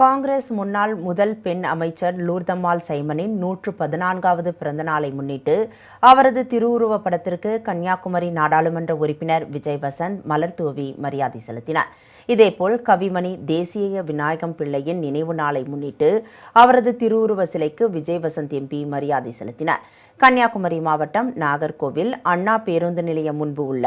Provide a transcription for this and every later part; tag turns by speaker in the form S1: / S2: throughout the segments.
S1: காங்கிரஸ் முன்னாள் முதல் பெண் அமைச்சர் லூர்தம்மாள் சைமனின் நூற்று பதினான்காவது பிறந்த நாளை முன்னிட்டு அவரது திருவுருவப் படத்திற்கு கன்னியாகுமரி நாடாளுமன்ற உறுப்பினர் விஜய் வசந்த் மலர் தூவி மரியாதை செலுத்தினார். இதேபோல் கவிமணி தேசிய விநாயகம் பிள்ளையின் நினைவு நாளை முன்னிட்டு அவரது திருவுருவ சிலைக்கு விஜய் வசந்த் எம்பி மரியாதை செலுத்தினார். கன்னியாகுமரி மாவட்டம் நாகர்கோவில் அண்ணா பேருந்து நிலையம் முன்பு உள்ள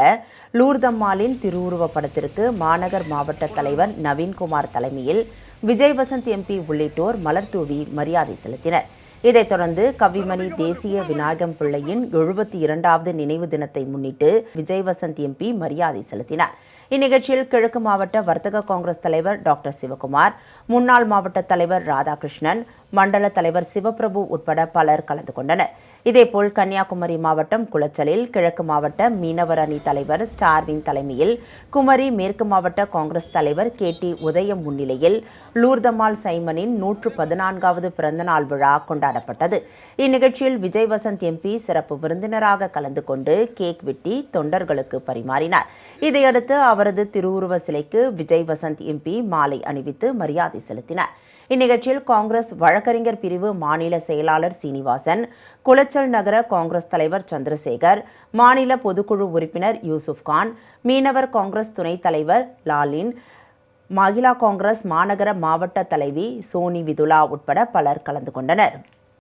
S1: லூர்தம்மாளின் திருவுருவப் படத்திற்கு மாநகர் மாவட்ட தலைவர் நவீன்குமார் தலைமையில் விஜய் வசந்த் எம்பி உள்ளிட்டோர் மலர் தூவி மரியாதை செலுத்தினர் இதைத் தொடர்ந்து கவிமணி தேசிய விநாயகம் பிள்ளையின் எழுபத்தி இரண்டாவது நினைவு தினத்தை முன்னிட்டு விஜய் வசந்த் எம்பி மரியாதை செலுத்தினார். இந்நிகழ்ச்சியில் கிழக்கு மாவட்ட வர்த்தக காங்கிரஸ் தலைவர் டாக்டர் சிவகுமார் முன்னாள் மாவட்ட தலைவர் ராதாகிருஷ்ணன் மண்டல தலைவர் சிவபிரபு உட்பட பலர் கலந்து கொண்டனர். இதேபோல் கன்னியாகுமரி மாவட்டம் குளச்சலில் கிழக்கு மாவட்ட மீனவர் அணி தலைவர் ஸ்டார்வின் தலைமையில் குமரி மேற்கு மாவட்ட காங்கிரஸ் தலைவர் கே டி உதயம் முன்னிலையில் லூர்தமால் சைமனின் நூற்று பதினான்காவது பிறந்தநாள் விழா கொண்டாடப்பட்டது இந்நிகழ்ச்சியில் விஜய் வசந்த் எம்பி சிறப்பு விருந்தினராக கலந்து கொண்டு கேக் வெட்டி தொண்டர்களுக்கு பரிமாறினார். இதையடுத்து அவரது திருவுருவ சிலைக்கு விஜய் வசந்த் எம்பி மாலை அணிவித்து மரியாதை செலுத்தினார். இந்நிகழ்ச்சியில் காங்கிரஸ் வழக்கறிஞர் பிரிவு மாநில செயலாளர் சீனிவாசன் குளச்சல் நகர காங்கிரஸ் தலைவர் சந்திரசேகர் மாநில பொதுக்குழு உறுப்பினர் யூசுப் கான் மீனவர் காங்கிரஸ் துணைத் தலைவர் லாலின் மகிழா காங்கிரஸ் மாநகர மாவட்ட தலைவி சோனி விதுலா உட்பட பலர் கலந்து கொண்டனர்.